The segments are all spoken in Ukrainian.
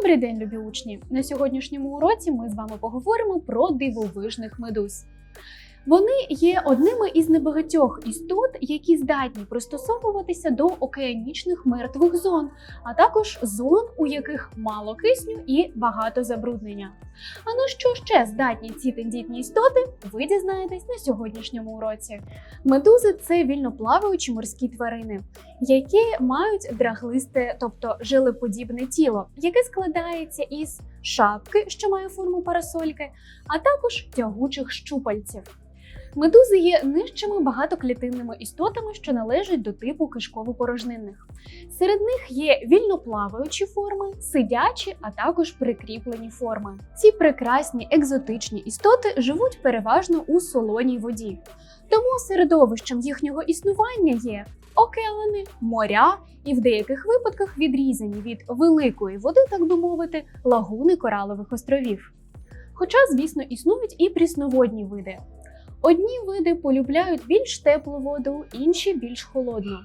Добрий день, любі учні! На сьогоднішньому уроці ми з вами поговоримо про дивовижних медуз. Вони є одними із небагатьох істот, які здатні пристосовуватися до океанічних мертвих зон, а також зон, у яких мало кисню і багато забруднення. А на що ще здатні ці тендітні істоти, ви дізнаєтесь на сьогоднішньому уроці. Медузи це вільноплаваючі морські тварини, які мають драглисте, тобто жилеподібне тіло, яке складається із шапки, що має форму парасольки, а також тягучих щупальців. Медузи є нижчими багатоклітинними істотами, що належать до типу кишково-порожнинних. Серед них є вільноплаваючі форми, сидячі, а також прикріплені форми. Ці прекрасні екзотичні істоти живуть переважно у солоній воді. Тому середовищем їхнього існування є океани, моря і в деяких випадках відрізані від великої води, так би мовити, лагуни коралових островів. Хоча, звісно, існують і прісноводні види. Одні види полюбляють більш теплу воду, інші більш холодну.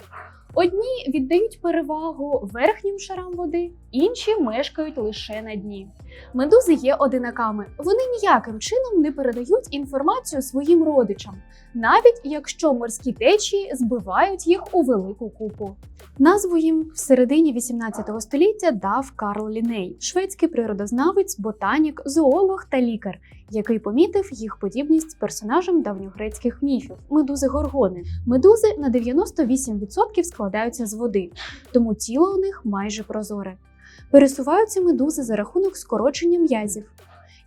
Одні віддають перевагу верхнім шарам води, інші мешкають лише на дні. Медузи є одинаками. Вони ніяким чином не передають інформацію своїм родичам, навіть якщо морські течії збивають їх у велику купу. Назву їм в середині 18 століття дав Карл Ліней, шведський природознавець, ботанік, зоолог та лікар, який помітив їх подібність з персонажем давньогрецьких міфів медузи горгони. Медузи на 98% складаються з води, тому тіло у них майже прозоре. Пересуваються медузи за рахунок скорочення м'язів.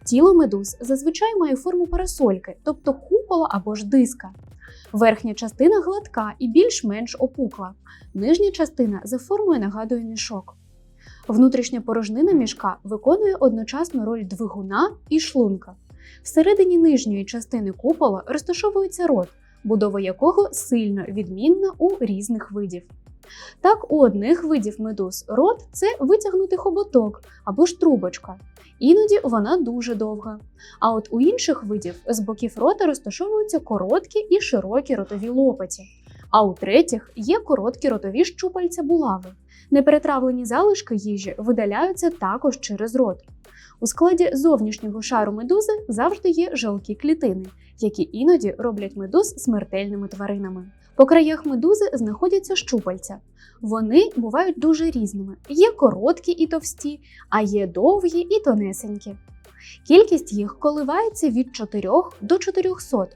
Тіло медуз зазвичай має форму парасольки, тобто купола або ж диска. Верхня частина гладка і більш-менш опукла, нижня частина за формою нагадує мішок. Внутрішня порожнина мішка виконує одночасно роль двигуна і шлунка. Всередині нижньої частини купола розташовується рот, будова якого сильно відмінна у різних видів. Так, у одних видів медуз рот це витягнутий хоботок або ж трубочка. Іноді вона дуже довга. А от у інших видів з боків рота розташовуються короткі і широкі ротові лопаті. А у третіх є короткі ротові щупальця булави. Неперетравлені залишки їжі видаляються також через рот. У складі зовнішнього шару медузи завжди є жалкі клітини, які іноді роблять медуз смертельними тваринами. По краях медузи знаходяться щупальця. Вони бувають дуже різними. Є короткі і товсті, а є довгі і тонесенькі. Кількість їх коливається від 4 до 400.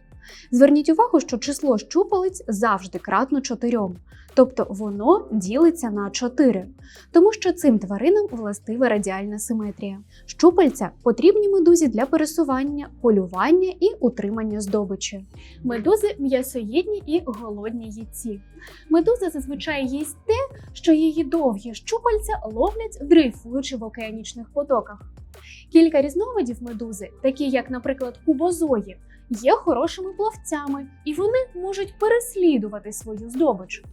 Зверніть увагу, що число щупалець завжди кратно 4, тобто воно ділиться на 4, тому що цим тваринам властива радіальна симетрія. Щупальця потрібні медузі для пересування, полювання і утримання здобичі. Медузи м'ясоїдні і голодні їдці. Медуза зазвичай їсть те, що її довгі щупальця ловлять, дрейфуючи в океанічних потоках. Кілька різновидів медузи, такі як, наприклад, кубозої, є хорошими плавцями, і вони можуть переслідувати свою здобич.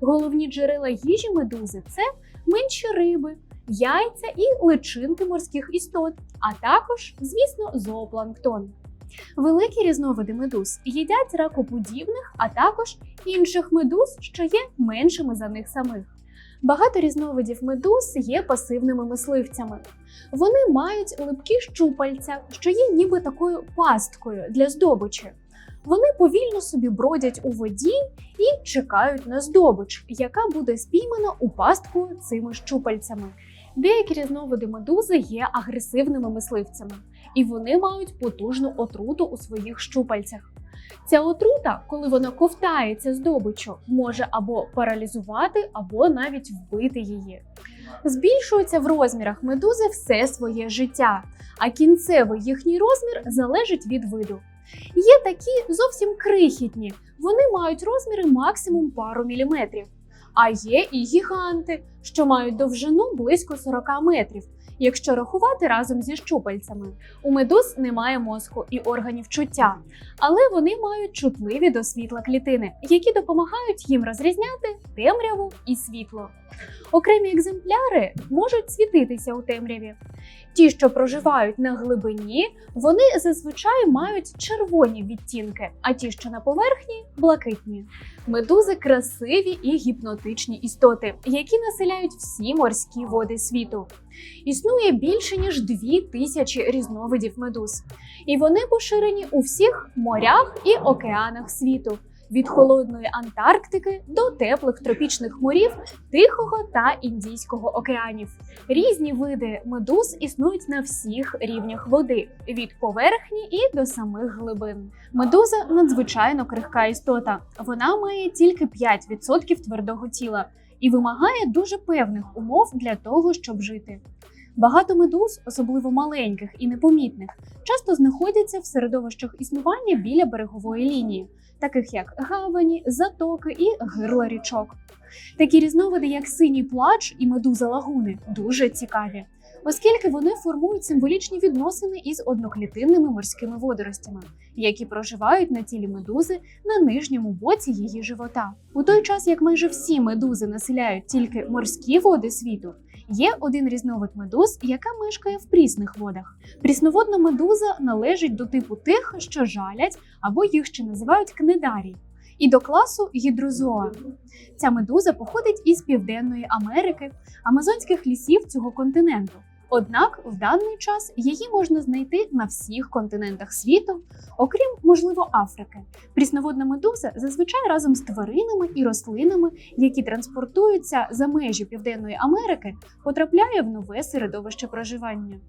Головні джерела їжі медузи це менші риби, яйця і личинки морських істот, а також, звісно, зоопланктон. Великі різновиди медуз їдять ракоподібних, а також інших медуз, що є меншими за них самих. Багато різновидів медуз є пасивними мисливцями. Вони мають липкі щупальця, що є ніби такою пасткою для здобичі. Вони повільно собі бродять у воді і чекають на здобич, яка буде спіймана у пастку цими щупальцями. Деякі різновиди медузи є агресивними мисливцями, і вони мають потужну отруту у своїх щупальцях. Ця отрута, коли вона ковтається здобичу, може або паралізувати, або навіть вбити її. Збільшуються в розмірах медузи все своє життя, а кінцевий їхній розмір залежить від виду. Є такі зовсім крихітні, вони мають розміри максимум пару міліметрів. А є і гіганти, що мають довжину близько 40 метрів, якщо рахувати разом зі щупальцями. У медуз немає мозку і органів чуття, але вони мають чутливі до світла клітини, які допомагають їм розрізняти темряву і світло. Окремі екземпляри можуть світитися у темряві. Ті, що проживають на глибині, вони зазвичай мають червоні відтінки, а ті, що на поверхні блакитні. Медузи красиві і гіпнотичні істоти, які населяють всі морські води світу. Існує більше ніж дві тисячі різновидів медуз, і вони поширені у всіх морях і океанах світу. Від холодної Антарктики до теплих тропічних морів Тихого та Індійського океанів. Різні види медуз існують на всіх рівнях води від поверхні і до самих глибин. Медуза надзвичайно крихка істота. Вона має тільки 5% твердого тіла і вимагає дуже певних умов для того, щоб жити. Багато медуз, особливо маленьких і непомітних, часто знаходяться в середовищах існування біля берегової лінії, таких як гавані, затоки і гирла річок. Такі різновиди, як синій плач і медуза лагуни, дуже цікаві, оскільки вони формують символічні відносини із одноклітинними морськими водоростями, які проживають на тілі медузи на нижньому боці її живота. У той час як майже всі медузи населяють тільки морські води світу. Є один різновид медуз, яка мешкає в прісних водах. Прісноводна медуза належить до типу тих, що жалять, або їх ще називають кнедарій, і до класу гідрозоа. Ця медуза походить із Південної Америки, амазонських лісів цього континенту. Однак в даний час її можна знайти на всіх континентах світу, окрім, можливо, Африки. Прісноводна медуза зазвичай разом з тваринами і рослинами, які транспортуються за межі Південної Америки, потрапляє в нове середовище проживання.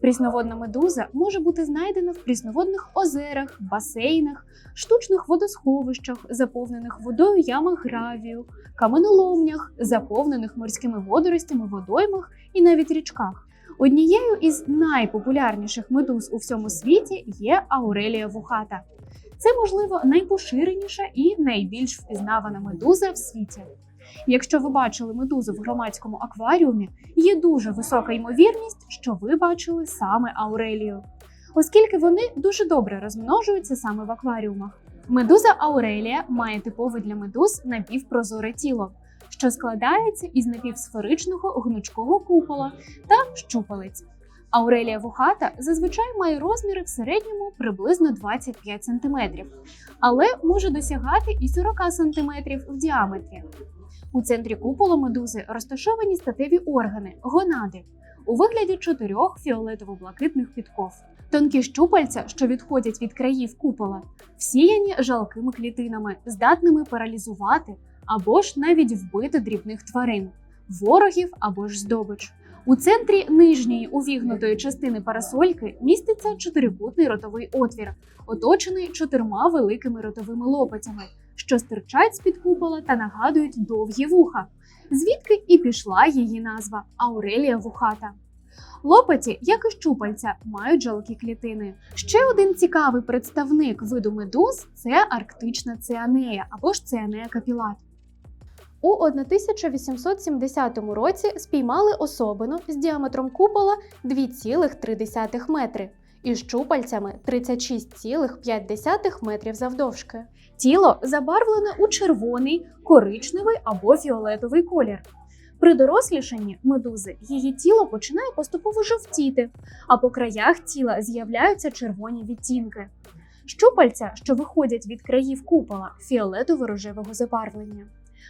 Прісноводна медуза може бути знайдена в прісноводних озерах, басейнах, штучних водосховищах, заповнених водою ямах гравію, каменоломнях, заповнених морськими водоростями водоймах і навіть річках. Однією із найпопулярніших медуз у всьому світі є Аурелія вухата. Це, можливо, найпоширеніша і найбільш впізнавана медуза в світі. Якщо ви бачили медузу в громадському акваріумі, є дуже висока ймовірність, що ви бачили саме Аурелію, оскільки вони дуже добре розмножуються саме в акваріумах. Медуза Аурелія має типове для медуз напівпрозоре тіло, що складається із напівсферичного гнучкого купола та щупалець. Аурелія вухата зазвичай має розміри в середньому приблизно 25 см, але може досягати і 40 см в діаметрі. У центрі купола медузи розташовані статеві органи гонади у вигляді чотирьох фіолетово-блакитних підков. Тонкі щупальця, що відходять від країв купола, всіяні жалкими клітинами, здатними паралізувати або ж навіть вбити дрібних тварин, ворогів або ж здобич. У центрі нижньої увігнутої частини парасольки міститься чотирикутний ротовий отвір, оточений чотирма великими ротовими лопатями, що стирчать з-під купола та нагадують довгі вуха, звідки і пішла її назва Аурелія вухата. Лопаті, як і щупальця, мають жалкі клітини. Ще один цікавий представник виду медуз це арктична цианея або ж цианея капілат. У 1870 році спіймали особину з діаметром купола 2,3 метри і щупальцями 36,5 метрів завдовжки. Тіло забарвлене у червоний, коричневий або фіолетовий колір. При дорослішанні медузи її тіло починає поступово жовтіти, а по краях тіла з'являються червоні відтінки. Щупальця, що виходять від країв купола, фіолетово-рожевого забарвлення.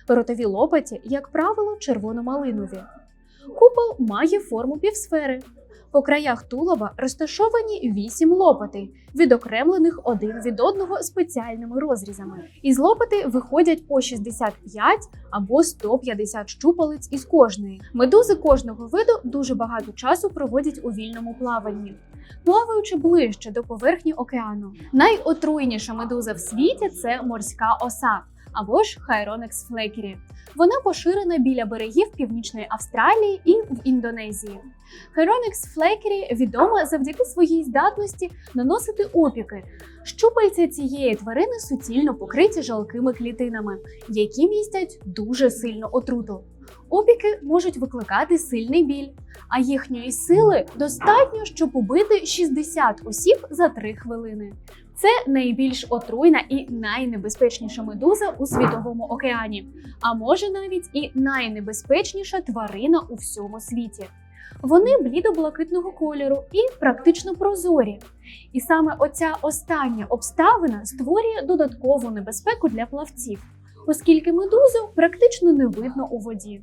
Ротові лопаті, як правило, червоно-малинові. Купол має форму півсфери. По краях тулоба розташовані вісім лопатей, відокремлених один від одного спеціальними розрізами. Із лопати виходять по 65 або 150 щупалець із кожної. Медузи кожного виду дуже багато часу проводять у вільному плаванні, плаваючи ближче до поверхні океану. Найотруйніша медуза в світі це морська оса або ж Hyronex флекері. Вона поширена біля берегів Північної Австралії і в Індонезії. Hyronex флекері відома завдяки своїй здатності наносити опіки. Щупальця цієї тварини суцільно покриті жалкими клітинами, які містять дуже сильну отруту. Опіки можуть викликати сильний біль, а їхньої сили достатньо, щоб убити 60 осіб за 3 хвилини. Це найбільш отруйна і найнебезпечніша медуза у світовому океані, а може навіть і найнебезпечніша тварина у всьому світі. Вони блідо-блакитного кольору і практично прозорі. І саме оця остання обставина створює додаткову небезпеку для плавців, оскільки медузу практично не видно у воді.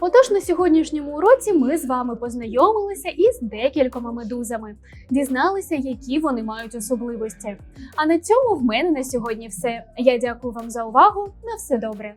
Отож, на сьогоднішньому уроці ми з вами познайомилися із декількома медузами, дізналися, які вони мають особливості. А на цьому в мене на сьогодні все. Я дякую вам за увагу. На все добре.